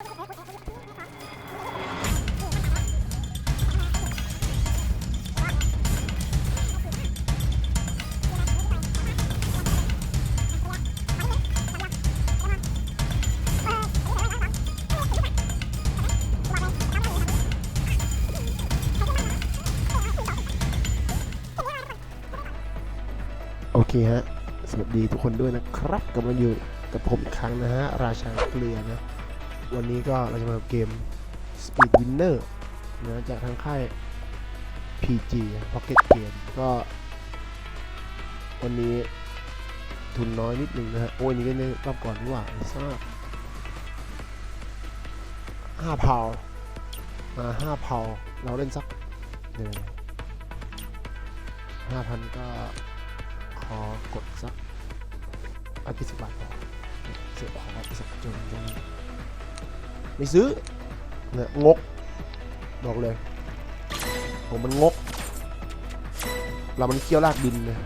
โอเคฮะ สวัสดีทุกคนด้วยนะครับกลับมาอยู่กับผมอีกครั้งนะฮะ ราชาเกลือนะ วันนี้ก็เราจะมาเกม Speed Winner นะจากทางค่าย PG Pocket Game ก็ วันนี้ทุนน้อยนิดนึงนะฮะ โอ้ยนี่ก็ในรอบก่อนนี่หว่าไอ้าห้าพาวมาห้าพาวเราเล่นสักเนี่ยห้าพันก็ขอกดสักอาทิตย์สิบบาทพอเสียขอสักจนยัง ไม่ซื้อเนี่ยงก บอกเลย ผมมันงก เรามันเคี้ยวลากดินเลย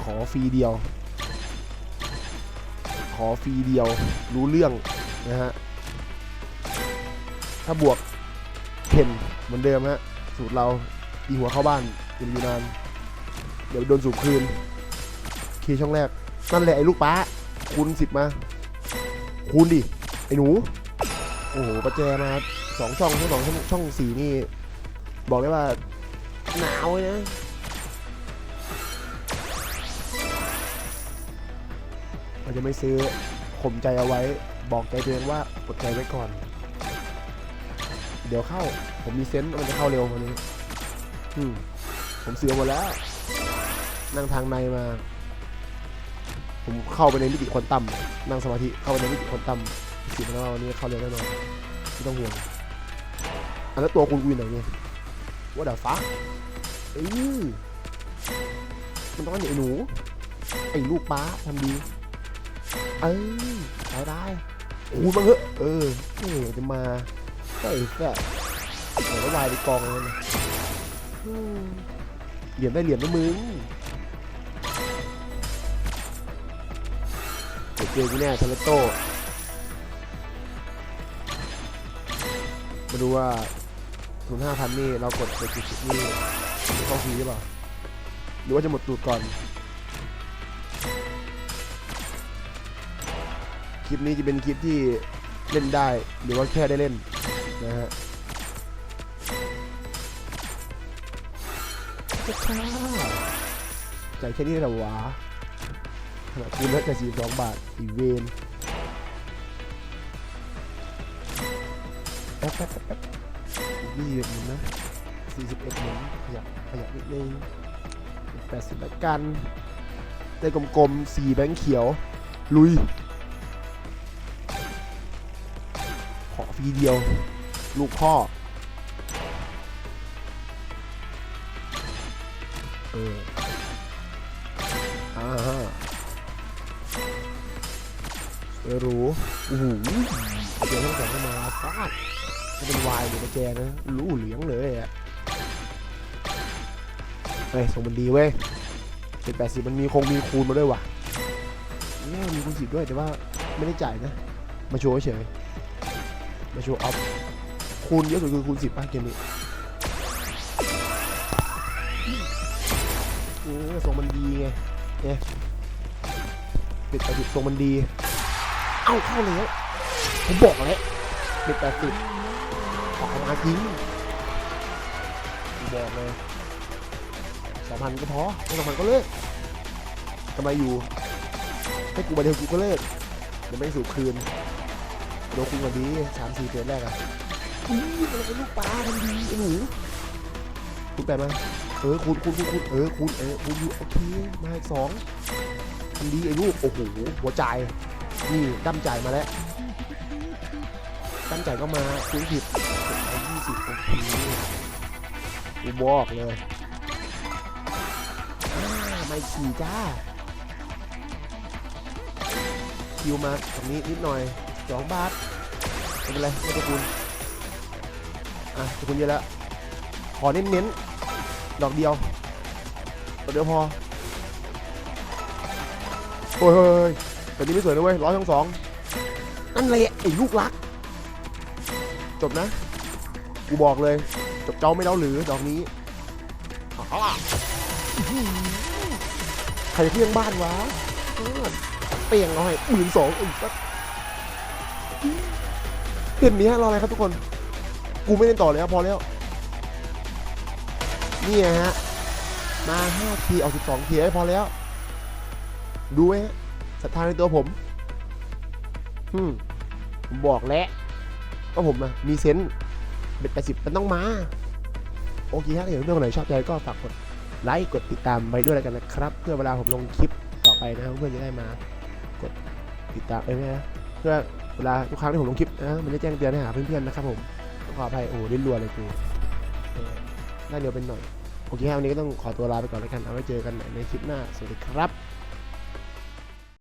ขอฟรีเดียว ขอฟรีเดียว รู้เรื่องนะฮะ ถ้าบวกเพ่นเหมือนเดิมฮะ สูตรเราตีหัวเข้าบ้านอยังอยู่นาน เดี๋ยวโดนสูบคืนเคช่องแรก นั่นแหละไอ้ลูกป้าคูณสิบมา คูณดิ ไอ้หนู โอ้โหประแจมาสองช่องช่องสองช่องช่องสี่นี่ บอกได้ว่า หนาวเลยนะเราจะไม่ซื้อข่มใจเอาไว้ บอกใจตัวเองว่าอดใจไว้ก่อน เดี๋ยวเข้า ผมมีเซนต์ว่ามันจะเข้าเร็ววันนี้ อืม ผมเสือหมดแล้ว นั่งทางในมา ผมเข้าไปในมิติควอนตัมนั่งสมาธิเข้าไปในมิติควอนตัมสิบแล้วาวันนี้เข้าเร็วแน่นอนไม่ต้องห่วงอันแล้วตัวคุณกูอยู่ไหนเนี่ยว่าเดี๋ยวฟ้าเออมันต้องเป็นไอ้หนูไอ้ลูกป้าทำดีเออได้ได้โอ้ยมาเถอะเออนี่จะมาก็ไอ้แค่เดี๋ยวแล้ววายไปกองเลยนะเหรียญได้เหรียญนะมึง เดี๋ยวเจอกูแน่ทาเลโต้มาดูว่าทุนห้าพันนี่เรากดไปจุดๆนี่จะเข้าฟรีหรือเปล่า หรือว่าจะหมดตูดก่อน คลิปนี้จะเป็นคลิปที่เล่นได้หรือว่าแค่ได้เล่นนะฮะช้าจ่ายแค่นี้เหรอวะ ขนาดคูณล้วแต่สี่สองบาทอีเวนแป๊บแป๊บแป๊บยี่สิบหมุนนะสี่สิบเอ็ดหมุนขยับขยับนิดนึงแปดสิบละกันได้กลมๆสี่แบงค์เขียว ลุย ขอฟรีเดียว ลูกพ่อ เออ เออรู้โอ้โหเดี๋ยวต้องแต่งเข้ามาฟาดจะเป็นวายหรือประแจนะรู้เหลืองเลยอะเฮ้ยส่งมันดีเว้ยเป็นแปดสิบมันมีคงมีคูณมาด้วยว่ะเนี่ยมีคูณสิบด้วยแต่ว่าไม่ได้จ่ายนะ มาโชว์เฉยมาโชว์ออฟคูณเยอะสุดคือคูณสิบป่ะเกมนี้เออทรงมันดีไงเนี่ยปิดแปดสิบทรงมันดี เอ้าเข้าแล้วผมบอกแล้วปิดแปดสิบออกมาจริงบอกเลยสองพันก็พอไม่สองพันก็เลิกทำไมอยู่ให้กูมาเดียวกูก็เลิกเดี๋ยวไม่สูบคืนโดนคุณกันดีสามสี่เดือนแรกอะอุ้ยอะไรเป็นลูกปลาทันดีไอ้หนูคุณแปลมาเออคูณคูณคูณเออคูณเออคูณอยู่โอเคมาสองอันดีไอ้ลูกโอ้โหหัวใจ นี่ตั้มจ่ายมาแล้วตั้มจ่ายก็มาคูณผิดร้อยยี่สิบโอเคกูบอกเลยอาไม่ขี่จ้าคิวมาตรงนี้นิดหน่อยสองบาทไม่เป็นไรไม่ต้องคูณอะจะคูณเยอะแล้วขอเน้นๆดอกเดียวดอกเดียวพอโอ้ยเฮ้ยเฮ้ย แต่นี้ไม่สวยนะเว้ยร้อยทั้งสองนั่นแหละไอ้ลูกรัก จบนะ กูบอกเลย จบเจ้าไม่เล่าหรือดอกนี้ใครจะเที่ยงบ้านวะเออเปียงเอาให้หมื่นสองอีกสักเห็นมีฮะรออะไรครับทุกคน กูไม่เล่นต่อเลยครับพอแล้ว นี่ฮะ มา5ทีเอา12ทีให้พอแล้ว ดูไว้ฮะ ศรัทธาในตัวผมอืมผมบอกแล้วว่าผมอะมีเซนส์เบ็ดแปดสิบมันต้องมา โอเคฮะถ้าเห็นเรื่องไหนชอบใจก็ฝากกดไลค์กดติดตามไปด้วยแล้วกันนะครับ เพื่อเวลาผมลงคลิปต่อไปนะครับเพื่อนจะได้มา กดติดตามเอ้ยไม่นะเพื่อเวลาทุกครั้งที่ผมลงคลิปนะมันจะแจ้งเตือนให้หาเพื่อนๆนะครับผมขออภัยโอ้ลิ้นรัวเลยกูเออได้เร็วเป็นหน่อยโอเคครับวันนี้ก็ต้องขอตัวลาไปก่อนแล้วกันเอาไว้เจอกันใหม่ในคลิปหน้าสวัสดีครับ